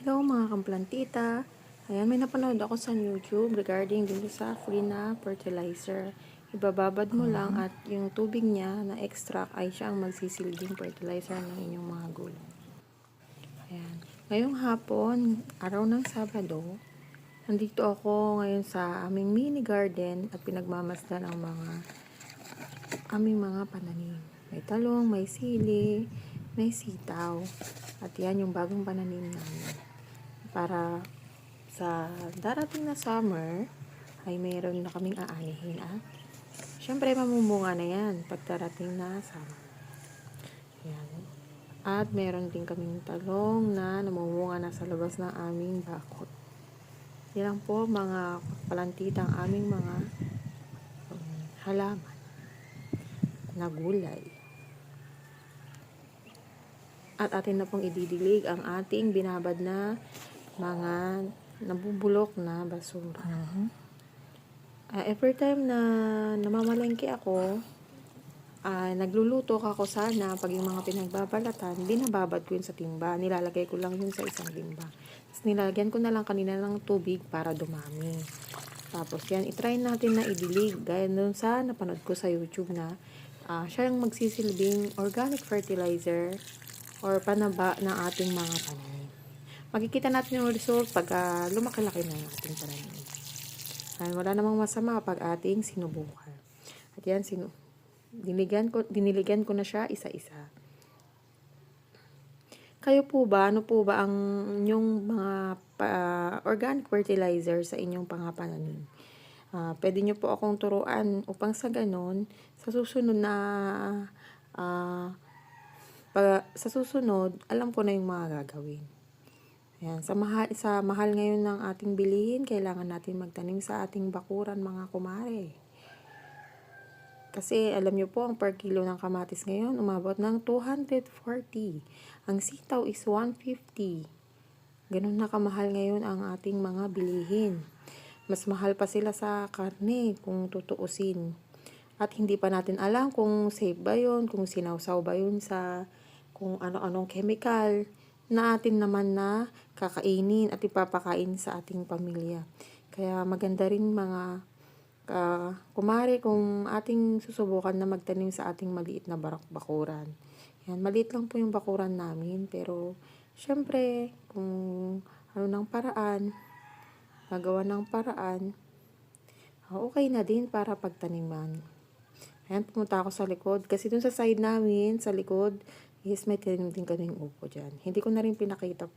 Hello mga kamplantita. Ayan, may napanood ako sa YouTube regarding dito sa free na fertilizer. Ibababad mo lang at yung tubig niya na extract ay siya ang magsisilbing fertilizer ng inyong mga gulay. Ayan. Ngayong hapon, araw ng Sabado, nandito ako ngayon sa aming mini garden at pinagmamasdan ang mga aming mga pananim. May talong, may sili, may sitaw. At yan yung bagong pananim namin. Para sa darating na summer, ay mayroon na kaming aanihin at syempre mamumunga na yan pag darating na summer. Yan. At meron din kaming talong na namumunga na sa labas ng aming bakod. Yan lang po mga palantita ang aming mga um, halaman na gulay. At atin na pong ididilig ang ating binabad na mga nabubulok na basura. Ah, every time na namamalengke ako, ah, nagluluto ako sana pag yung mga pinagbabalatan, binababad ko yun sa timba. Nilalagay ko lang yun sa isang timba. Tapos nilalagyan ko na lang kanina ng tubig para dumami. Tapos yan, itry natin na idilig. Gaya nun sa napanood ko sa YouTube na ah, siya yung magsisilbing organic fertilizer or panaba ng ating mga pananim. Makikita natin yung result pag ah, lumaki-laki na yung ating pananim. Ay, wala namang masama pag ating sinubukan. At yan, sinu dinigan ko, diniligan ko na siya isa-isa. Kayo po ba, ano po ba ang inyong mga pa- organic fertilizer sa inyong pangapananim? Ah, pwede nyo po akong turuan upang sa ganon, sa susunod na ah, pa, sa susunod, alam ko na yung mga gagawin. Ayan, sa mahal, sa mahal ngayon ng ating bilihin, kailangan natin magtanim sa ating bakuran mga kumare. Kasi alam nyo po, ang per kilo ng kamatis ngayon, umabot ng 240. Ang sitaw is 150. Ganun na kamahal ngayon ang ating mga bilihin. Mas mahal pa sila sa karne kung tutuusin. At hindi pa natin alam kung safe ba yun, kung sinawsaw ba yun sa kung ano-anong chemical na atin naman na kakainin at ipapakain sa ating pamilya. Kaya maganda rin mga uh, kumari kung ating susubukan na magtanim sa ating maliit na barak bakuran. Yan, maliit lang po yung bakuran namin pero syempre kung ano ng paraan, magawa ng paraan, uh, okay na din para pagtaniman. Ayan, pumunta ako sa likod. Kasi dun sa side namin, sa likod, is may tanim din kaming upo dyan. Hindi ko na rin pinakita po